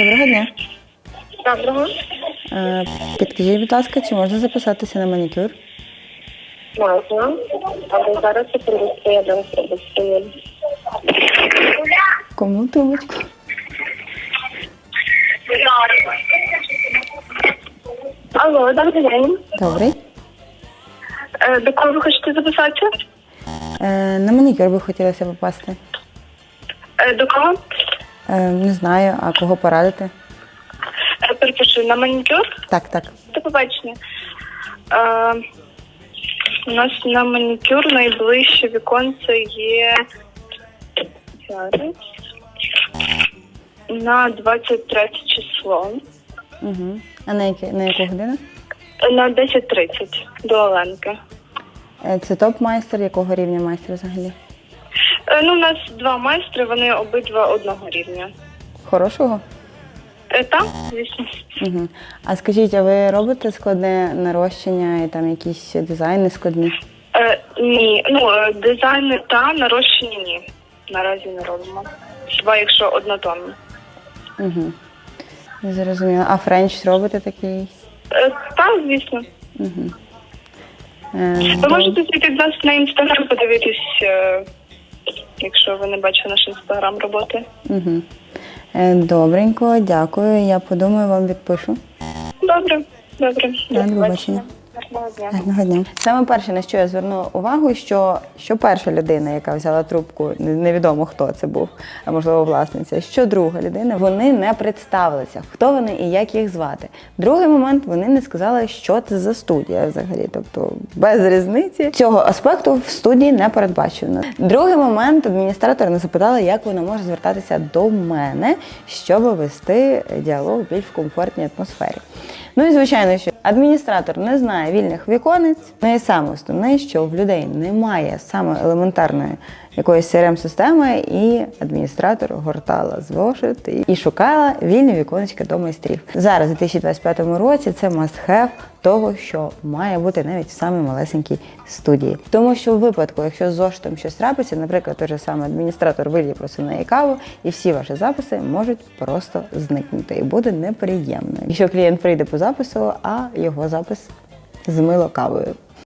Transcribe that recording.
Доброго дня. Доброго. Е, Підкажіть, будь ласка, чи можна записатися на манікюр? Можна. Але зараз я дам себе. Кому трубочку? Алло, добрий день. Добрий. Е, До кого ви хочете записатися? Е, На манікюр би хотілося попасти. Е, До кого? Е, Не знаю, а кого порадити? Е, Перепрошую, на манікюр? Так, так. До побачення. Е, у нас на манікюр найближче віконце є зараз. На 23 число. Угу. А на, яке, на яку годину? На 10.30 до Оленки. Е, Це топ-майстер, якого рівня майстер взагалі? Е, Ну, у нас два майстри, вони обидва одного рівня. Хорошого? Е, Так, звісно. Угу. А скажіть, а ви робите складне нарощення і там якісь дизайни складні? Е, ні, ну е, дизайни та нарощені ні. Наразі не робимо. Хіба якщо однотонно. Угу. Зрозуміло. А френч робите такий? Е, так, звісно. Угу. Е, Ви можете зайти до нас на інстаграм подивитись, е, якщо ви не бачили наш інстаграм роботи. Угу. Добренько, дякую. Я подумаю, вам відпишу. Добре, добре. До побачення. Гарного дня. Саме перше, на що я звернула увагу, що, що перша людина, яка взяла трубку, невідомо хто це був, а можливо власниця, що друга людина, вони не представилися, хто вони і як їх звати. Другий момент вони не сказали, що це за студія взагалі. Тобто без різниці цього аспекту в студії не передбачено. Другий момент адміністратор не запитала, як вона може звертатися до мене, щоб вести діалог більш в комфортній атмосфері. Ну і звичайно, що адміністратор не знає вільних віконець. Ну що в людей немає саме елементарної якоїсь crm системи і адміністратор гортала зошит і- шукала вільні віконечка до майстрів. Зараз, у 2025 році, це must-have того, що має бути навіть в самій малесенькій студії. Тому що в випадку, якщо з зошитом щось трапиться, наприклад, той же самий адміністратор виліє просто на каву, і всі ваші записи можуть просто зникнути, і буде неприємно. Якщо клієнт прийде по запису, а його запис змило кавою.